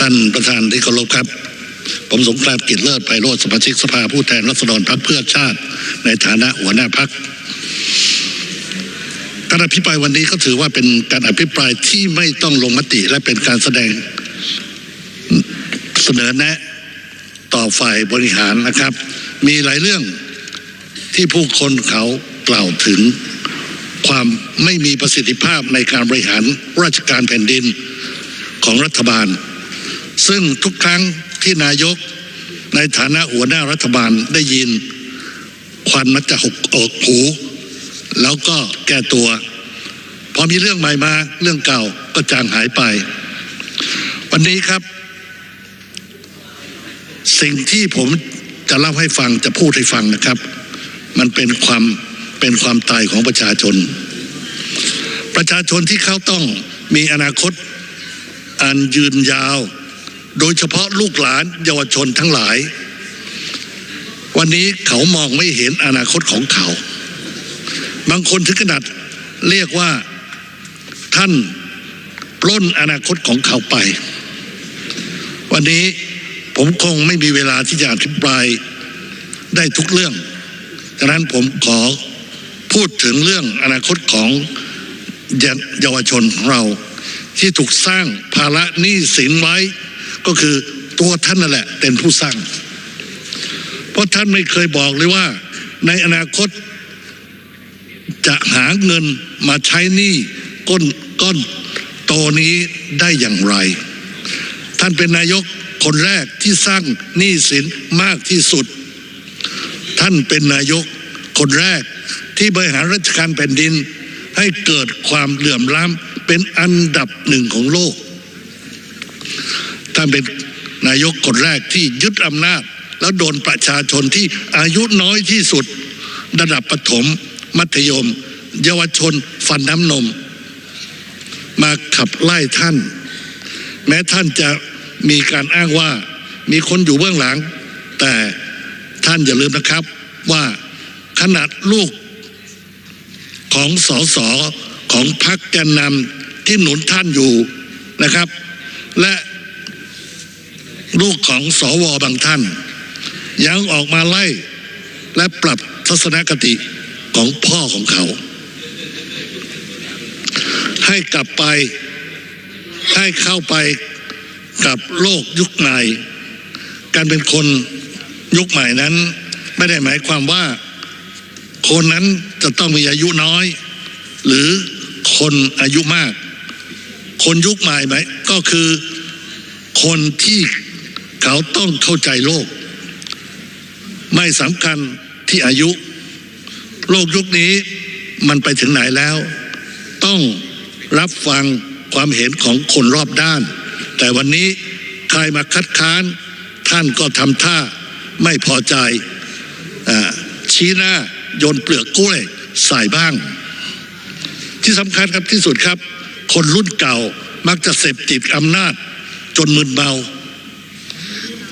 ท่านประธานที่เคารพครับ ผมสงกรานต์กิจเลิศไพโรธสมาชิกสภาผู้แทนรัษฎรพรรคเพื่อชาติ ในฐานะหัวหน้าพรรคการอภิปรายวันนี้ก็ถือว่าเป็นการอภิปรายที่ไม่ต้องลงมติและเป็นการแสดงเสนอแนะต่อฝ่ายบริหารนะครับ มีหลายเรื่องที่ผู้คนเขากล่าวถึงความไม่มีประสิทธิภาพในการบริหารราชการแผ่นดินของรัฐบาล ซึ่งทุกครั้งที่นายกในฐานะหัวหน้ารัฐบาลได้ยิน ควันมันจะหกออกหู แล้วก็แก้ตัว พอมีเรื่องใหม่มาเรื่องเก่าก็จางหายไป วันนี้ครับ สิ่งที่ผมจะเล่าให้ฟังจะพูดให้ฟังนะครับ มันเป็นความเป็นความตายของประชาชน ประชาชนที่เขาต้องมีอนาคตอันยืนยาว โดยเฉพาะลูกหลานเยาวชนทั้งหลาย วันนี้เขามองไม่เห็นอนาคตของเขา บางคนถึงขนาดเรียกว่าท่านปล้นอนาคตของเขาไป วันนี้ผมคงไม่มีเวลาที่จะอธิบายได้ทุกเรื่องดังนั้นผมขอพูดถึงเรื่องอนาคตของเยาวชนของเรา ที่ถูกสร้างภาระหนี้สินไว้ ก็คือตัวท่านนั่นแหละ เป็นผู้สร้าง เพราะท่านไม่เคยบอกเลยว่า ในอนาคตจะหาเงินมาใช้หนี้ก้นก้นโตนี้ได้อย่างไร ท่านเป็นนายกคนแรกที่สร้างหนี้สินมากที่สุด ท่านเป็นนายกคนแรกที่บริหารราชการแผ่นดิน ให้เกิดความเหลื่อมล้ำเป็นอันดับหนึ่งของโลก ท่านเป็นนายกคนแรกที่ยึดอำนาจ แล้วโดนประชาชนที่อายุน้อยที่สุด ระดับประถม มัธยม เยาวชน ฟันน้ำนม มาขับไล่ท่าน แม้ท่านจะมีการอ้างว่ามีคนอยู่เบื้องหลัง แต่ท่านอย่าลืมนะครับว่าขนาดลูกของสอสอของพรรคแกนนำที่หนุนท่านอยู่นะครับ และ ลูกของสวบางท่าน ยังออกมาไล่และปรับทัศนคติของพ่อของเขา ให้กลับไปให้เข้าไปกับโลกยุคใหม่การเป็นคนยุคใหม่นั้น ไม่ได้หมายความว่า คนนั้นจะต้องมีอายุน้อย หรือคนอายุมาก คนยุคใหม่ไหมก็คือ คนที่ เขาต้องเข้าใจโลก ไม่สำคัญที่อายุ โลกยุคนี้มันไปถึงไหนแล้ว ต้องรับฟังความเห็นของคนรอบด้าน แต่วันนี้ใครมาคัดค้าน ท่านก็ทำท่าไม่พอใจอชี้หน้าโยนเปลือกกล้วยใส่บ้าง ที่สำคัญครับที่สุดครับ คนรุ่นเก่ามักจะเสพติดอำนาจจนมึนเมา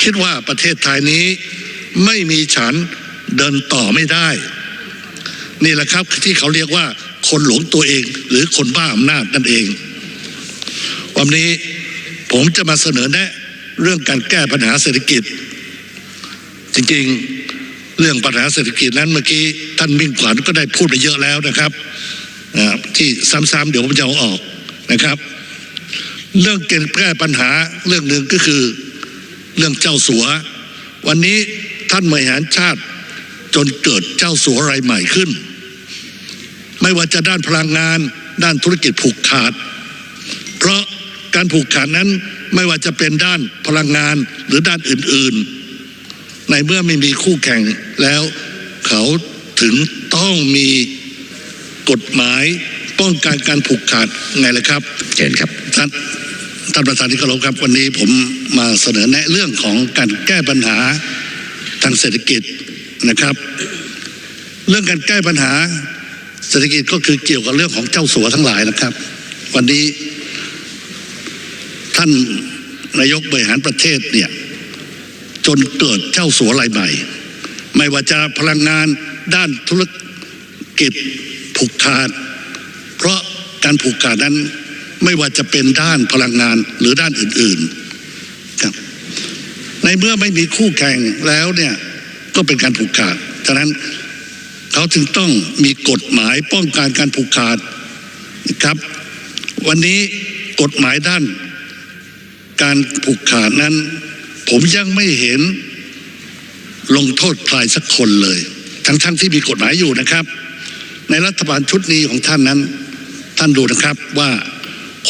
คิดว่าประเทศไทยนี้ไม่มีฉันเดินต่อไม่ได้ นี่แหละครับที่เขาเรียกว่าคนหลงตัวเองหรือคนบ้าอำนาจนั่นเอง วันนี้ผมจะมาเสนอแนะเรื่องการแก้ปัญหาเศรษฐกิจ จริงๆ เรื่องปัญหาเศรษฐกิจนั้นเมื่อกี้ท่านมิ่งขวัญก็ได้พูดไปเยอะแล้วนะครับที่ซ้ำๆเดี๋ยวผมจะเอาออกนะครับ เรื่องแก้ปัญหาเรื่องหนึ่งก็คือ เรื่องเจ้าสัว วันนี้ท่านบริหารชาติจนเกิดเจ้าสัวรายใหม่ขึ้น ไม่ว่าจะด้านพลังงาน ด้านธุรกิจผูกขาด เพราะการผูกขาดนั้นไม่ว่าจะเป็นด้านพลังงานหรือด้านอื่น ๆ ในเมื่อไม่มีคู่แข่งแล้วเขาถึงต้องมีกฎหมายป้องกันการผูกขาดไงเลยครับเชิญครับท่าน ท่านประธานที่เคารพครับวันนี้ผมมาเสนอแนะเรื่องของการแก้ปัญหาทางเศรษฐกิจนะครับ เรื่องการแก้ปัญหาเศรษฐกิจก็คือเกี่ยวกับเรื่องของเจ้าสัวทั้งหลายนะครับ วันนี้ ท่านนายกบริหารประเทศเนี่ยจนเกิดเจ้าสัวรายใหม่ ไม่ว่าจะพลังงานด้านธุรกิจผูกขาด เพราะการผูกขาดนั้น ไม่ว่าจะเป็นด้านพลังงานหรือด้านอื่นๆในเมื่อไม่มีคู่แข่งแล้วเนี่ยก็เป็นการผูกขาดฉะนั้นเขาจึงต้องมีกฎหมายป้องกันการผูกขาดครับ วันนี้กฎหมายด้าน การผูกขาดนั้น ผมยังไม่เห็นลงโทษใครสักคนเลย ทั้งๆทที่มีกฎหมายอยู่นะครับ ในรัฐบาลชุดนี้ของท่านนั้น ท่านดูนะครับว่า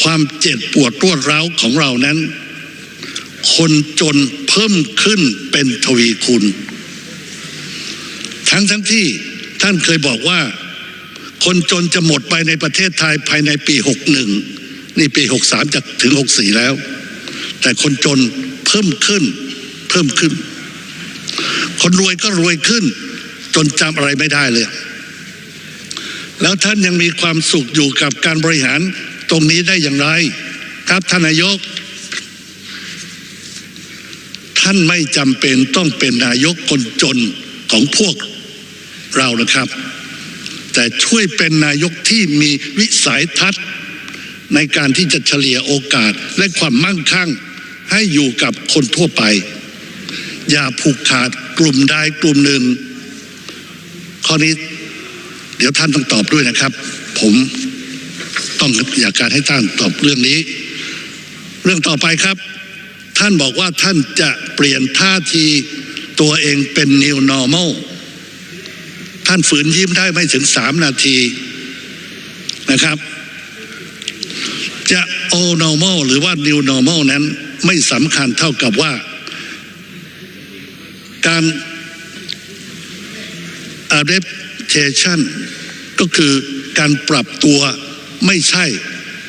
ความเจ็บปวดรวดร้าวของเรานั้น คนจนเพิ่มขึ้นเป็นทวีคูณทั้งทั้งที่ท่านเคยบอกว่า คนจนจะหมดไปในประเทศไทยภายในปี 61 นี่ปี 63จะถึง 64 แล้ว แต่คนจนเพิ่มขึ้นเพิ่มขึ้น คนรวยก็รวยขึ้น จนจำอะไรไม่ได้เลย แล้วท่านยังมีความสุขอยู่กับการบริหาร ตรงนี้ได้อย่างไร ครับท่านนายก ท่านไม่จำเป็นต้องเป็นนายกคนจนของพวกเรานะครับ แต่ช่วยเป็นนายกที่มีวิสัยทัศน์ในการที่จะเฉลี่ยโอกาสและความมั่งคั่งให้อยู่กับคนทั่วไป อย่าผูกขาดกลุ่มใดกลุ่มหนึ่งข้อนี้เดี๋ยวท่านต้องตอบด้วยนะครับ ผม ต้องอยากการให้ท่านตอบเรื่องนี้ เรื่องต่อไปครับ ท่านบอกว่าท่านจะเปลี่ยนท่าทีตัวเองเป็น new normal ท่านฝืนยิ้มได้ไม่ถึงสามนาทีนะครับ จะ old normal หรือว่า new normal นั้นไม่สำคัญเท่ากับว่า การ adaptation ก็คือการปรับตัว ไม่ใช่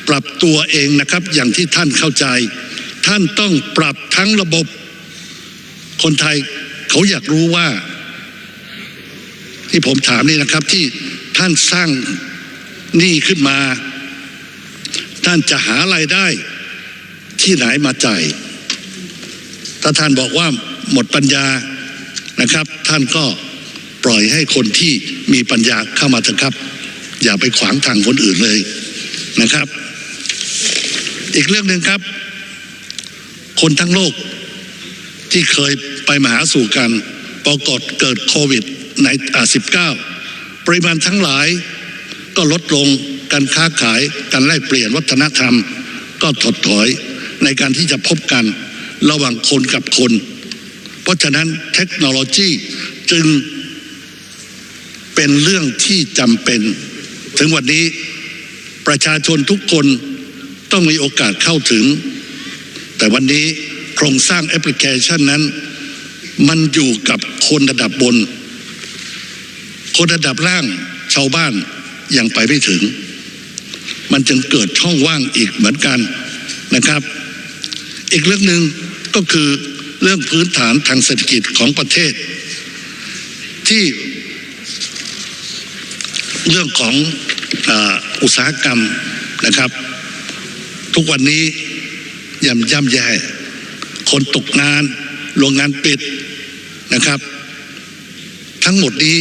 ปรับตัวเองนะครับ อย่างที่ท่านเข้าใจ ท่านต้องปรับทั้งระบบ คนไทยเขาอยากรู้ว่า ที่ผมถามนี่นะครับที่ท่านสร้างหนี้ขึ้นมา ท่านจะหารายได้ที่ไหนมาจ่ายถ้าท่านบอกว่าหมดปัญญานะครับ ท่านก็ปล่อยให้คนที่มีปัญญาเข้ามาเถอะครับ อย่าไปขวางทางคนอื่นเลยนะครับ อีกเรื่องหนึ่งครับ คนทั้งโลกที่เคยไปมาหาสู่กันปรากฏเกิดโควิดในอ่า19 ปริมาณทั้งหลายก็ลดลงการค้าขายการแลกเปลี่ยนวัฒนธรรม ก็ถดถอยในการที่จะพบกันระหว่างคนกับคน เพราะฉะนั้นเทคโนโลยีจึงเป็นเรื่องที่จำเป็น ถึงวันนี้ประชาชนทุกคนต้องมีโอกาสเข้าถึง แต่วันนี้โครงสร้างแอปพลิเคชันนั้น มันอยู่กับคนระดับบน คนระดับล่างชาวบ้านยังไปไม่ถึง มันจึงเกิดช่องว่างอีกเหมือนกันนะครับ อีกเรื่องหนึ่งก็คือเรื่องพื้นฐานทางเศรษฐกิจของประเทศ ที่เรื่องของ อุตสาหกรรมนะครับ ทุกวันนี้ย่ำย่ำแย่ คนตกงาน โรงงานปิดนะครับ ทั้งหมดนี้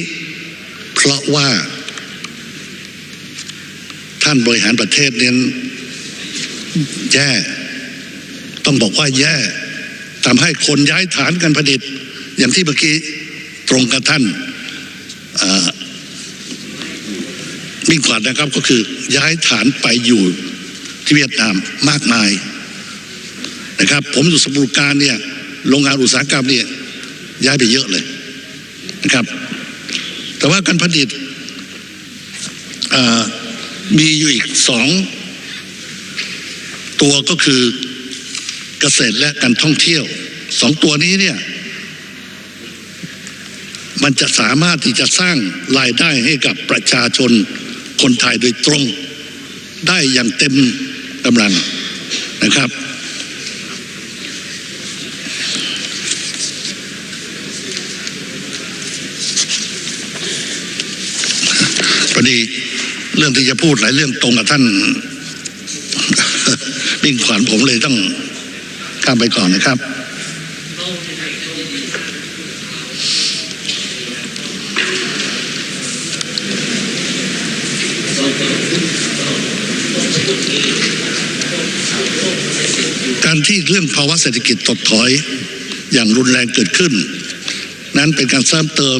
เพราะว่า ท่านบริหารประเทศเน้นแย่ ต้องบอกว่าแย่ทำให้คนย้ายฐานการผลิต อย่างที่เมื่อกี้ตรงกับท่าน มิ่งขวัญนะครับก็คือย้ายฐานไปอยู่ที่เวียดนามมากมายนะครับ ผมอยู่สมุทรการเนี่ยโรงงานอุตสาหกรรมเนี่ยย้ายไปเยอะเลยนะครับ แต่ว่าการผลิตมีอยู่อีกสองตัวก็คือเกษตรและการท่องเที่ยวสองตัวนี้เนี่ยมันจะสามารถที่จะสร้างรายได้ให้กับประชาชน คนไทยโดยตรงได้อย่างเต็มกำลังนะครับ พอดีเรื่องที่จะพูดหลายเรื่องตรงกับท่านมิ่งขวัญผมเลยต้องข้ามไปก่อนนะครับ กา เรื่องภาวะเศรษฐกิจถดถอยอย่างรุนแรงเกิดขึ้น นั้นเป็นการเสริมเติม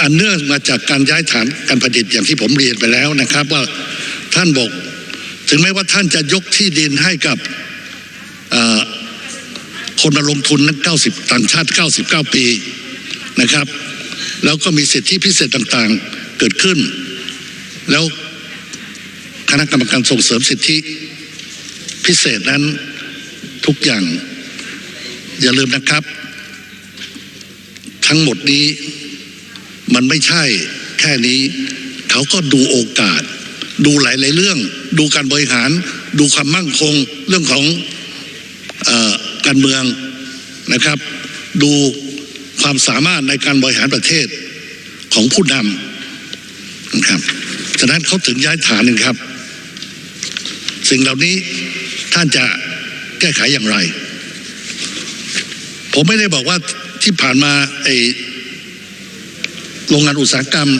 อันเนื่องมาจากการย้ายฐานการผลิตอย่างที่ผมเรียนไปแล้วนะครับ ว่าท่านบอกถึงแม้ว่าท่านจะยกที่ดินให้กับคนมาลงทุนนั้น 90 ต่างชาติ 99 ปีนะครับ แล้วก็มีสิทธิพิเศษต่างๆเกิดขึ้น แล้วคณะกรรมการส่งเสริมสิทธิพิเศษนั้น ทุกอย่าง อย่าลืมนะครับ ทั้งหมดนี้มันไม่ใช่แค่นี้ เขาก็ดูโอกาส ดูหลายๆเรื่อง ดูการบริหาร ดูความมั่งคง เรื่องของออการเมืองนะครับ ดูความสามารถในการบริหารประเทศของผู้นำนะครับฉะนั้นเขาถึงย้ายฐานหนึ่งครับ สิ่งเหล่านี้ท่านจะ แก้ไขอย่างไร ผมไม่ได้บอกว่าที่ผ่านมาไอโรงงานอุตสาหกรรม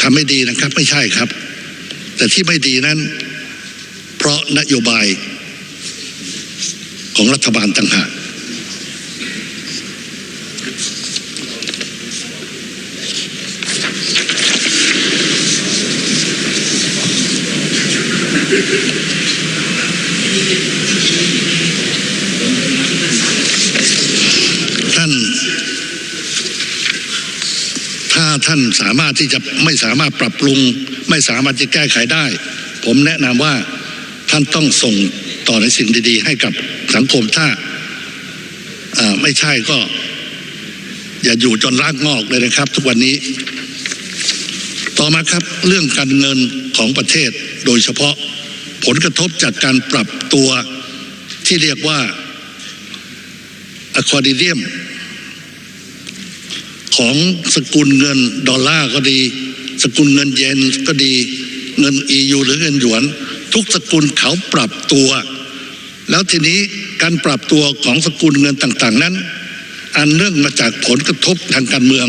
ทำไม่ดีนะครับ ไม่ใช่ครับ แต่ที่ไม่ดีนั้น เพราะนโยบายของรัฐบาลต่างหาก ท่าน ถ้า ท่านสามารถที่จะไม่สามารถปรับปรุง ไม่สามารถจะแก้ไขได้ ผมแนะนำว่าท่านต้องส่งต่อในสิ่งดีๆ ให้กับสังคมถ้าไม่ใช่ก็ อย่าอยู่จนรากงอกเลยนะครับ ทุกวันนี้ ต่อมาครับเรื่องการเงินของประเทศโดยเฉพาะผลกระทบจากการปรับตัวที่เรียกว่าอะควาดิเรียม ของสกุลเงินดอลลาร์ก็ดี สกุลเงินเยนก็ดี เงิน EU หรือเงินหยวน ทุกสกุลเขาปรับตัว แล้วทีนี้การปรับตัวของสกุลเงินต่างๆนั้น อันเนื่องมาจากผลกระทบทางการเมือง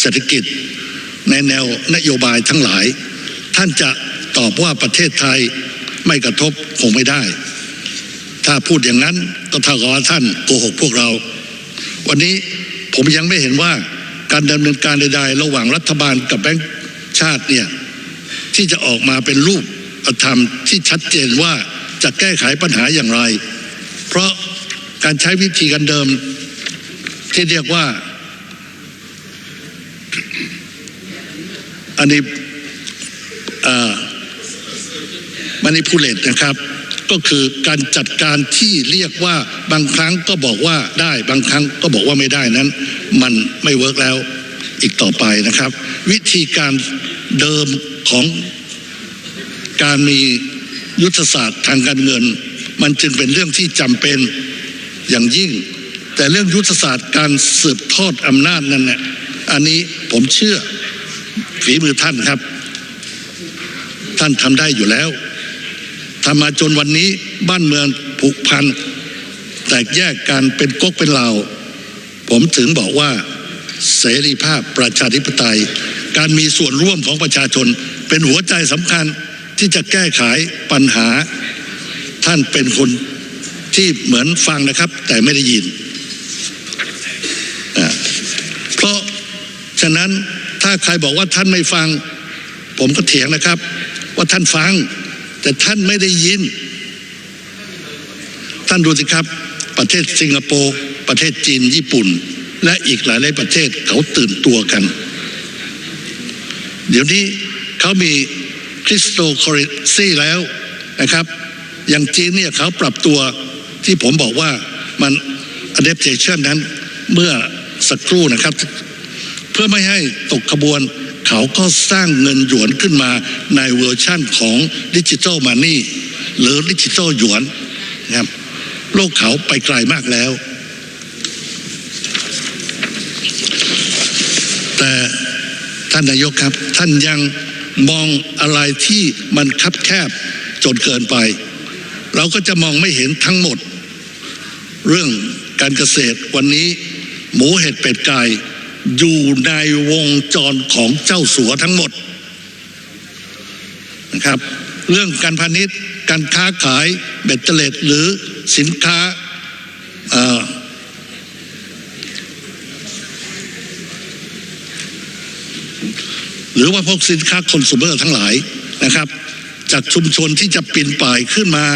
เศรษฐกิจ ในแนวนโยบายทั้งหลาย ท่านจะตอบว่าประเทศไทยไม่กระทบคงไม่ได้ ถ้าพูดอย่างนั้นก็เท่ากับว่าท่านโกหกพวกเรา วันนี้ผมยังไม่เห็นว่า การดำเนินการใดๆ ระหว่างรัฐบาลกับแบงก์ชาติเนี่ยที่จะออกมาเป็นรูปธรรมที่ชัดเจนว่าจะแก้ไขปัญหาอย่างไร เพราะการใช้วิธีการเดิมที่เรียกว่า อันนี้มานิพูเลตนะครับ ก็คือการจัดการที่เรียกว่าบางครั้งก็บอกว่าได้บางครั้งก็บอกว่าไม่ได้นั้น มันไม่เวิร์กแล้วอีกต่อไปนะครับ วิธีการเดิมของการมียุทธศาสตร์ทางการเงิน มันจึงเป็นเรื่องที่จำเป็นอย่างยิ่ง แต่เรื่องยุทธศาสตร์การสืบทอดอำนาจนั้นเนี่ยอันนี้ผมเชื่อฝีมือท่านครับ ท่านทำได้อยู่แล้ว ทำมาจนวันนี้บ้านเมืองผูกพัน แตกแยกกันเป็นก๊กเป็นเหล่า ผมถึงบอกว่าเสรีภาพประชาธิปไตย การมีส่วนร่วมของประชาชน เป็นหัวใจสำคัญที่จะแก้ไขปัญหา ท่านเป็นคนที่เหมือนฟังนะครับ แต่ไม่ได้ยิน เพราะฉะนั้นถ้าใครบอกว่าท่านไม่ฟัง ผมก็เถียงนะครับ ว่าท่านฟัง แต่ท่านไม่ได้ยิน ท่านดูสิครับ ประเทศสิงคโปร์ประเทศจีนญี่ปุ่น และอีกหลายหลายประเทศเขาตื่นตัวกัน เดี๋ยวนี้เขามีคริสโตคอเรนซีแล้วนะครับ อย่างจีนเนี่ยเขาปรับตัวที่ผมบอกว่ามัน adaptation นั้นเมื่อสักครู่นะครับ เพื่อไม่ให้ตกขบวน เขาก็สร้างเงินหยวนขึ้นมาในเวอร์ชั่นของดิจิ t a ลมานี่หรือดิจิ t a ลหยวนนะครับโลกเขาไปไกลมากแล้ว แต่ท่านนายกครับ ท่านยังมองอะไรที่มันคับแคบจนเกินไป เราก็จะมองไม่เห็นทั้งหมด เรื่องการเกษตรวันนี้ หมูเห็ดเป็ดไก่ อยู่ในวงจรของเจ้าสัวทั้งหมดนะครับ เรื่องการพาณิชย์การค้าขายเบ็ดเตล็ดหรือสินค้าหรือว่าพวกสินค้าคอนเบอร์ทั้งหลายนะครับ จากชุมชนที่จะปีนป่ายขึ้นมา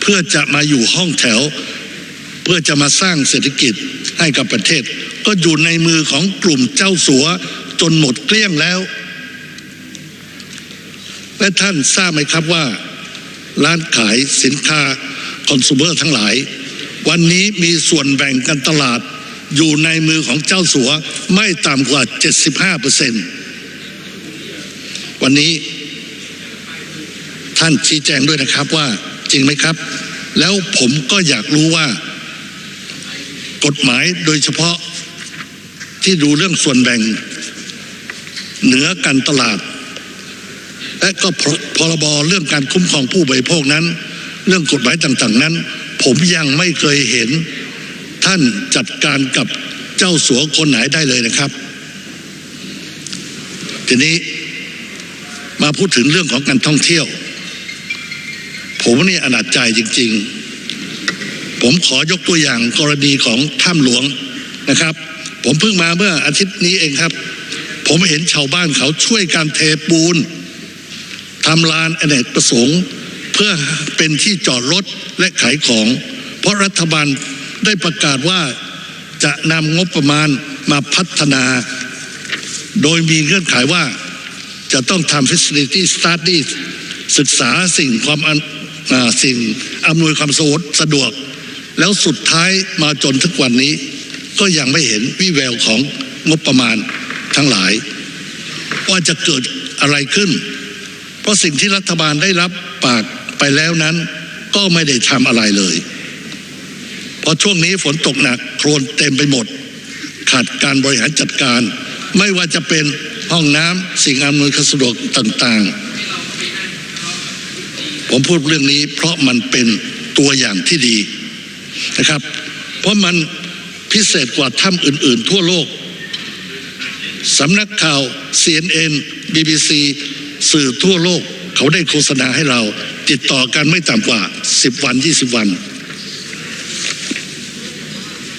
เพื่อจะมาอยู่ห้องแถว พื่อจะมาสร้างเศรษฐกิจให้กับประเทศ ก็อยู่ในมือของกลุ่มเจ้าสัวจนหมดเกลี้ยงแล้ว และท่านทราบไหมครับว่า ร้านขายสินค้าคอน sumer ทั้งหลาย วันนี้มีส่วนแบ่งกันตลาดอยู่ในมือของเจ้าสัวไม่ต่ำกว่า 75เปอร์เซ็นต์วันนี้ท่านชี้แจงด้วยนะครับว่าจริงไหมครับ แล้วผมก็อยากรู้ว่า กฎหมายโดยเฉพาะที่ดูเรื่องส่วนแบ่ง เหนือการตลาด และก็พรพรบเรื่องการคุ้มครองผู้บริโภคนั้น เรื่องกฎหมายต่างๆนั้น ผมยังไม่เคยเห็นท่านจัดการกับเจ้าสัวคนไหนได้เลยนะครับ ทีนี้มาพูดถึงเรื่องของการท่องเที่ยว ผมนี่อนาจใจจริง ๆ ผมขอยกตัวอย่างกรณีของถ้ำหลวงนะครับ ผมเพิ่งมาเมื่ออาทิตย์นี้เองครับ ผมเห็นชาวบ้านเขาช่วยการเทปูนทำลานอเนกประสงค์เพื่อเป็นที่จอดรถและขายของ เพราะรัฐบาลได้ประกาศว่าจะนำงบประมาณมาพัฒนา โดยมีเงื่อนไขว่าจะต้องทำ facility study ศึกษาสิ่งความสิ่งอำนวยความสะดวกสะดวก แล้วสุดท้ายมาจนทุกวันนี้ ก็ยังไม่เห็นวิแววของงบประมาณทั้งหลาย ว่าจะเกิดอะไรขึ้น เพราะสิ่งที่รัฐบาลได้รับปากไปแล้วนั้น ก็ไม่ได้ทำอะไรเลยเพราะช่วงนี้ฝนตกหนักโคลนเต็มไปหมด ขาดการบริหารจัดการ ไม่ว่าจะเป็นห้องน้ำสิ่งอำนวยความสะดวกต่างๆ ผมพูดเรื่องนี้เพราะมันเป็นตัวอย่างที่ดี นะครับ เพราะมันพิเศษกว่าถ้ำอื่น ๆ ทั่วโลกสำนักข่าว CNN BBC สื่อทั่วโลก เขาได้โฆษณาให้เรา ติดต่อกันไม่ต่ำกว่า 10 วัน 20 วัน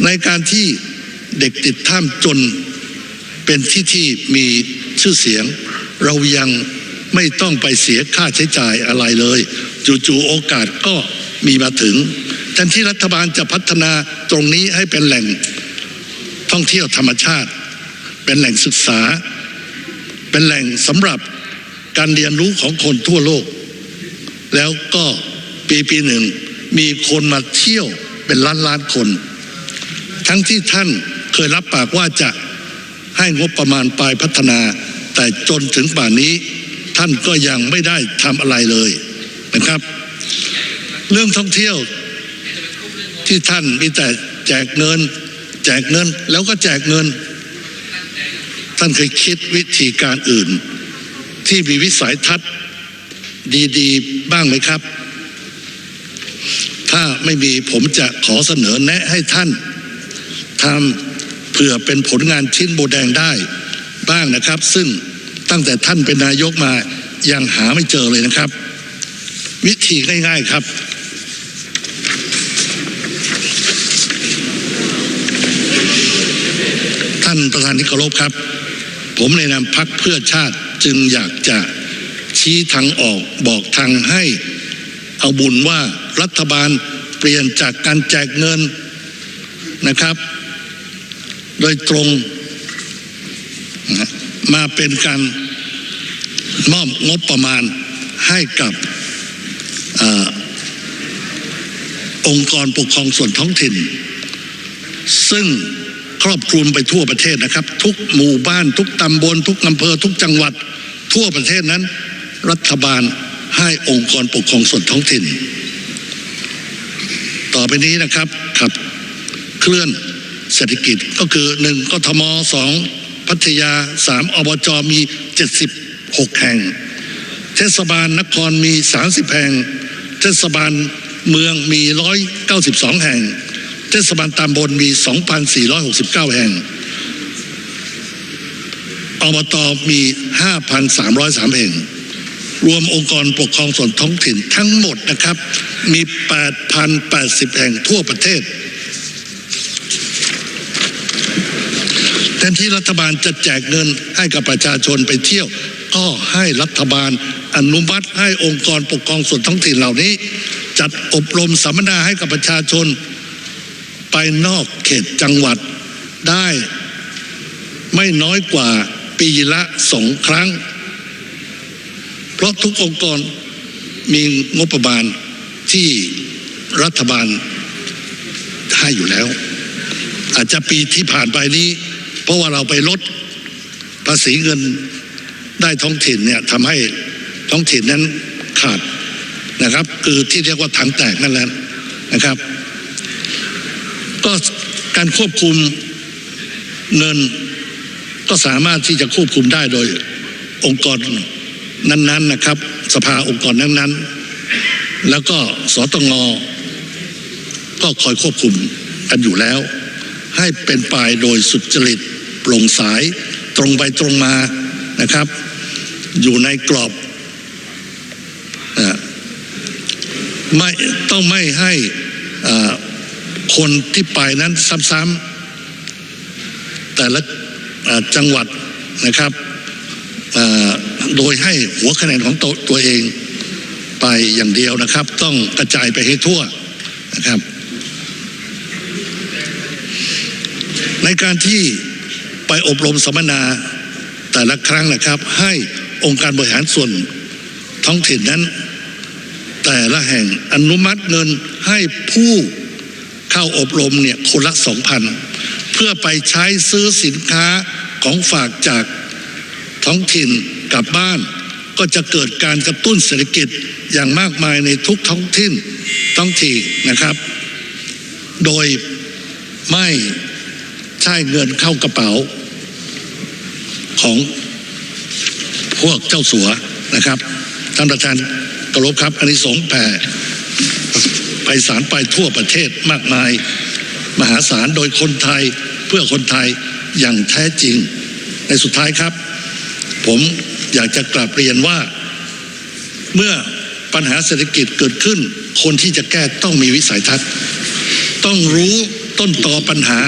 ในการที่เด็กติดถ้ำจนเป็นที่ที่มีชื่อเสียง เรายังไม่ต้องไปเสียค่าใช้จ่ายอะไรเลย จู่ๆโอกาสก็มีมาถึง นที่รัฐบาลจะพัฒนาตรงนี้ให้เป็นแหล่งท่องเที่ยวธรรมชาติ เป็นแหล่งศึกษา เป็นแหล่งสำหรับการเรียนรู้ของคนทั่วโลก แล้วก็ปีปีหนึ่งมีคนมาเที่ยวเป็นล้านล้านคน ทั้งที่ท่านเคยรับปากว่าจะให้งบประมาณไปพัฒนา แต่จนถึงป่านนี้ท่านก็ยังไม่ได้ทำอะไรเลยนะครับ เรื่องท่องเที่ยว ที่ท่านมีแต่แจกเงิน แจกเงินแล้วก็แจกเงิน ท่านเคยคิดวิธีการอื่น ที่มีวิสัยทัศน์ดีๆ บ้างไหมครับ ถ้าไม่มีผมจะขอเสนอแนะให้ท่านทำเผื่อเป็นผลงานชิ้นโบแดงได้บ้างนะครับ ซึ่งตั้งแต่ท่านเป็นนายกมายังหาไม่เจอเลยนะครับ วิธีง่าย ๆครับ ท่าน ประธานที่เคารพครับ ผมในนามพักเพื่อชาติจึงอยากจะชี้ทางออกบอกทางให้ เอาบุญว่ารัฐบาลเปลี่ยนจากการแจกเงินนะครับ โดยตรงมาเป็นการมอบงบประมาณให้กับอองค์กรปกครองส่วนท้องถิ่น ซึ่ง ครอบคลุมไปทั่วประเทศนะครับ ทุกหมู่บ้าน ทุกตำบล ทุกอำเภอ ทุกจังหวัด ทั่วประเทศนั้น รัฐบาลให้องค์กรปกครองส่วนท้องถิ่น ต่อไปนี้นะครับขับเคลื่อนเศรษฐกิจก็คือหนึ่งกทมสองพัทยาสามอบจมีเจ็ดสิบหกแห่ง เทศบาลนครมีสามสิบแห่ง เทศบาลเมืองมีร้อยเก้าสิบสองแห่ง เทศบาลตำบลมีสองพันสี่ร้อยหกสิบเก้าแห่ง อบตมีห้าพันสามร้อยสามแห่ง รวมองค์กรปกครองส่วนท้องถิ่นทั้งหมดนะครับ มี 8,080 แห่งทั่วประเทศแทนที่รัฐบาลจะแจกเงินให้กับประชาชนไปเที่ยว ก็ให้รัฐบาลอนุมัติให้องค์กรปกครองส่วนท้องถิ่นเหล่านี้ จัดอบรมสัมมนาให้กับประชาชน ไปนอกเขตจังหวัดได้ไม่น้อยกว่าปีละสองครั้ง เพราะทุกองค์กรมีงบประมาณที่รัฐบาลให้อยู่แล้ว อาจจะปีที่ผ่านไปนี้ เพราะว่าเราไปลดภาษีเงินได้ท้องถิ่นเนี่ยทำให้ท้องถิ่นนั้นขาดนะครับ คือที่เรียกว่าถังแตกนั่นแหละนะครับ ก็การควบคุมเงินก็สามารถที่จะควบคุมได้โดยองค์กรนั้นๆนะครับ สภาองค์กรนั้นๆ แล้วก็สตงก็คอยควบคุมกันอยู่แล้ว ให้เป็นไปโดยสุจริตโปร่งใสตรงไปตรงมานะครับ อยู่ในกรอบไม่ต้องไม่ให้อ่อ คนที่ไปนั้นซ้ำๆแต่ละจังหวัดนะครับโดยให้หัวคะแนนของตัวตัวเองไปอย่างเดียวนะครับ ต้องกระจายไปให้ทั่วนะครับ ในการที่ไปอบรมสัมมนาแต่ละครั้งนะครับ ให้องค์การบริหารส่วนท้องถิ่นนั้น แต่ละแห่งอนุมัติเงินให้ผู้ เข้าอบรมเนี่ยคนละสองพันเพื่อไปใช้ซื้อสินค้าของฝากจากท้องถิ่นกลับบ้าน ก็จะเกิดการกระตุ้นเศรษฐกิจอย่างมากมายในทุกท้องถิ่นท้องถิ่นนะครับ โดยไม่ใช่เงินเข้ากระเป๋าของพวกเจ้าสัวนะครับท่านประธานกรบครับอันนี้สงแผ่ ไปสารไปทั่วประเทศมากมาย มหาศาลโดยคนไทยเพื่อคนไทยอย่างแท้จริง ในสุดท้ายครับ ผมอยากจะกลับเรียนว่า เมื่อปัญหาเศรษฐกิจเกิดขึ้น คนที่จะแก้ต้องมีวิสัยทัศน์ ต้องรู้ต้นตอปัญหา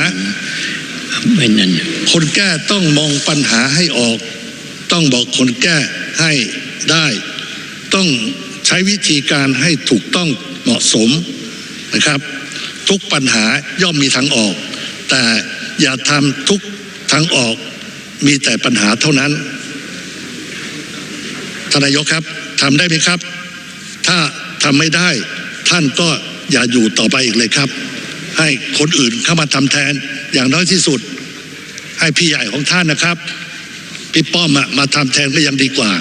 ไม่นั่นคนแก้ต้องมองปัญหาให้ออก ต้องบอกคนแก้ให้ได้ ต้องใช้วิธีการให้ถูกต้อง เหมาะสมนะครับ ทุกปัญหาย่อมมีทางออก แต่อย่าทำทุกทางออกมีแต่ปัญหาเท่านั้นทนายกครับทำได้ไหมครับ ถ้าทำไม่ได้ท่านก็อย่าอยู่ต่อไปอีกเลยครับ ให้คนอื่นเข้ามาทำแทนอย่างน้อยที่สุด ให้พี่ใหญ่ของท่านนะครับ พี่ป้อมอะมาทำแทนก็ยังดีกว่า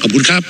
ขอบคุณครับ